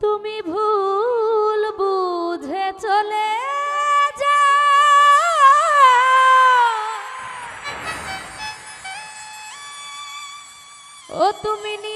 তুমি ভুল বুঝে চলে ও তুমি নীরবে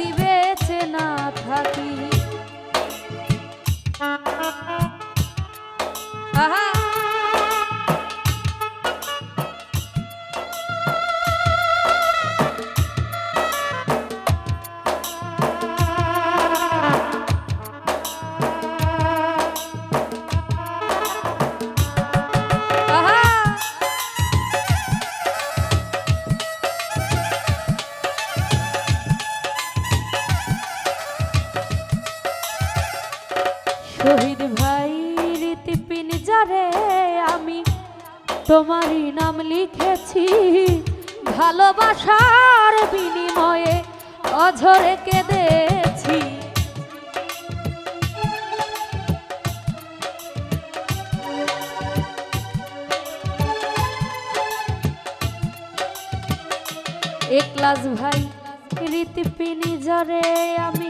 যদি বেঁচে না থাকি। আহা! শহীদ ভাই রীতিপিন যারে আমি তোমারই নাম লিখেছি। ভালোবাসার বিনিময়ে অঝরে কেঁদেছি। একলাস ভাই রীতিপিনি জরে, আমি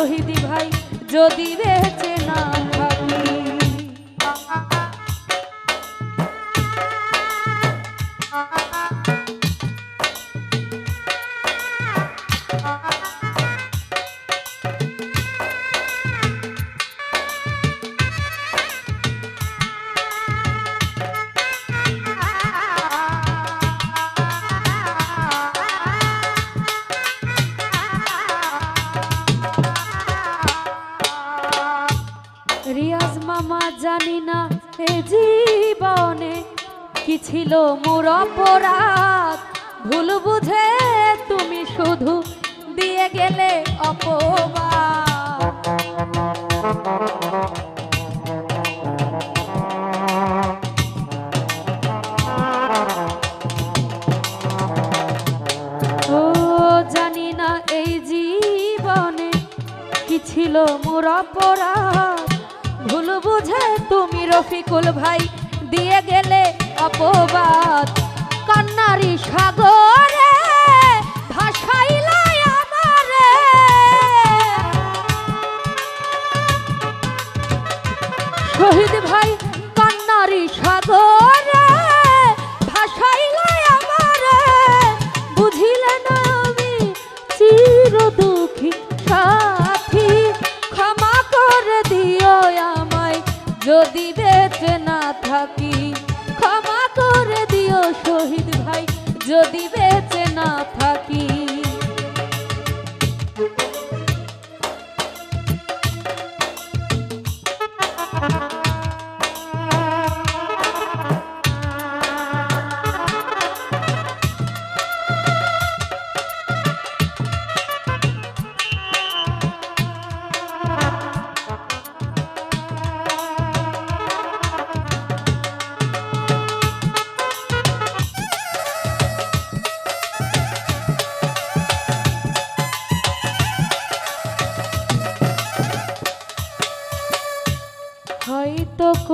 শহীদ ভাই যদি বেঁচে মামা জানি না এ জীবনে কি ছিল মোর অপরাধ। ভুল বুঝে তুমি শুধু দিয়ে গেলে অপবাদ। রফিকুল ভাই দিয়ে গেলে অপবাদ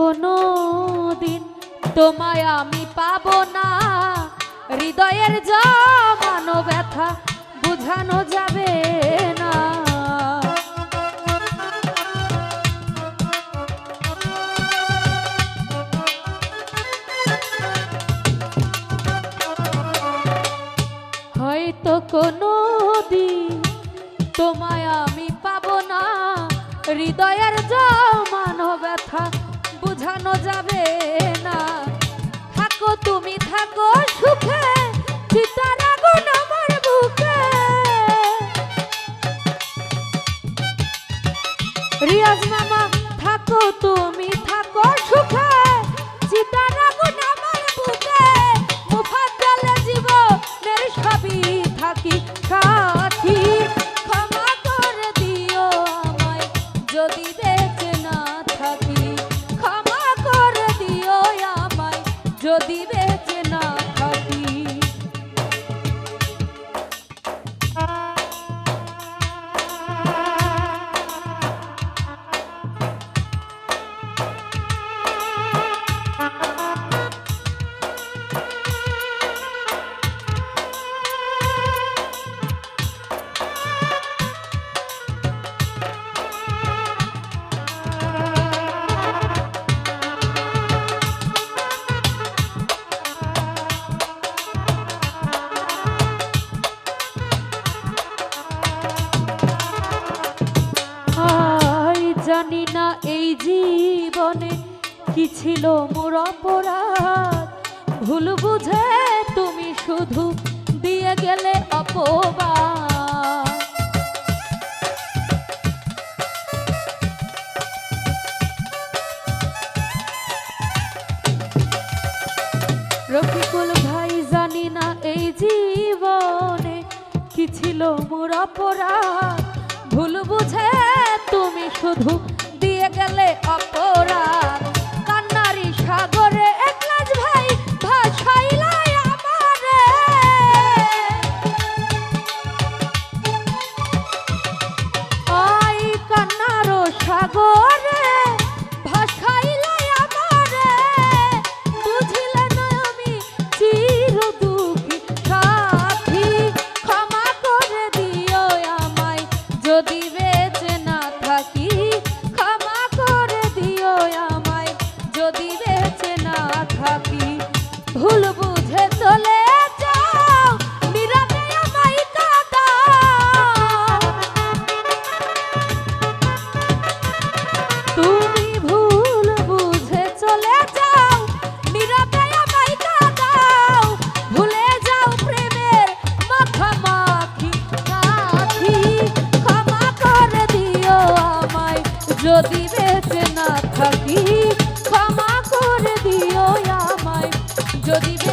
কোনো দিন তোমায় আমি পাব না। হৃদয়ের জমানো ব্যথা বুঝানো যাবে না। হয়তো কোনো দিন তোমায় আমি পাবো না। হৃদয়ের যদি বেঁচে না জীবনে কি ছিল মোর অপরাধ? ভুল বুঝে তুমি শুধু দিয়ে গেলে অপবাদ। রফিকুল ভাই, জানি না এই জীবনে কি ছিল মোর অপরাধ। lo divino.